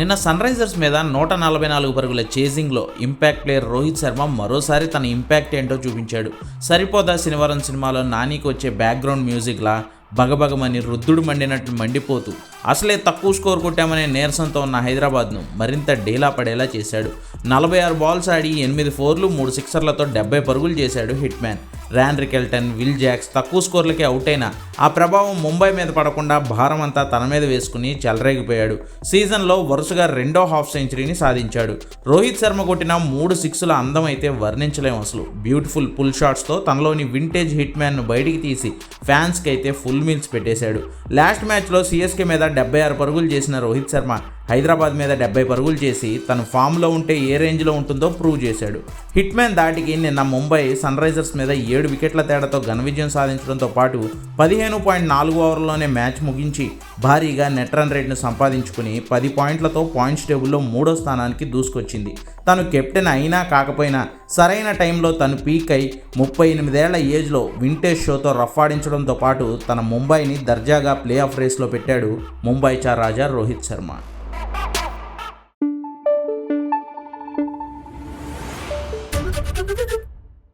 నిన్న sun Risers మీద నూట నలభై నాలుగు పరుగుల చేజింగ్లో ఇంపాక్ట్ ప్లేయర్ రోహిత్ శర్మ మరోసారి తన ఇంపాక్ట్ ఏంటో చూపించాడు. సరిపోదా శనివారం సినిమాలో నానికి వచ్చే బ్యాక్గ్రౌండ్ మ్యూజిక్లా బగబగమని రుద్దుడు మండినట్టు మండిపోతూ అసలే తక్కువ స్కోర్ కొట్టామనే నీరసంతో ఉన్న హైదరాబాద్ను మరింత డీలా పడేలా చేశాడు. నలభై ఆరు బాల్స్ ఆడి ఎనిమిది ఫోర్లు మూడు సిక్సర్లతో డెబ్బై పరుగులు చేశాడు hitman Ryan Rickelton Will Jacks తక్కువ స్కోర్లకే అవుట్ అయినా ఆ ప్రభావం ముంబై మీద పడకుండా భారం అంతా తన మీద వేసుకుని చెలరేగిపోయాడు. సీజన్లో వరుసగా రెండో హాఫ్ సెంచరీని సాధించాడు. రోహిత్ శర్మ కొట్టిన మూడు సిక్స్ల అందం అయితే వర్ణించలేము అసలు. బ్యూటిఫుల్ పుల్ షాట్స్తో తనలోని వింటేజ్ హిట్ మ్యాన్ను బయటికి తీసి ఫ్యాన్స్కి అయితే ఫుల్ మీల్స్ పెట్టేశాడు. లాస్ట్ మ్యాచ్లో సిఎస్కే మీద డెబ్బై ఆరు పరుగులు చేసిన రోహిత్ శర్మ హైదరాబాద్ మీద డెబ్బై పరుగులు చేసి తను ఫామ్లో ఉంటే ఏ రేంజ్లో ఉంటుందో ప్రూవ్ చేశాడు. హిట్ మ్యాన్ దాటికి నిన్న ముంబై సన్ రైజర్స్ మీద ఏడు వికెట్ల తేడాతో ఘన విజయం సాధించడంతో పాటు పదిహేను పాయింట్ నాలుగు ఓవర్లోనే మ్యాచ్ ముగించి భారీగా నెట్ రన్ రేట్ను సంపాదించుకుని పది పాయింట్లతో పాయింట్స్ టేబుల్లో మూడో స్థానానికి దూసుకొచ్చింది. తను కెప్టెన్ అయినా కాకపోయినా సరైన టైంలో తను పీక్ అయి ముప్పై ఎనిమిదేళ్ళ ఏజ్లో వింటేజ్ షోతో రఫాడించడంతో పాటు తన ముంబైని దర్జాగా ప్లే ఆఫ్ రేస్లో పెట్టాడు ముంబై చార్ రాజా రోహిత్ శర్మ. ハハハハ!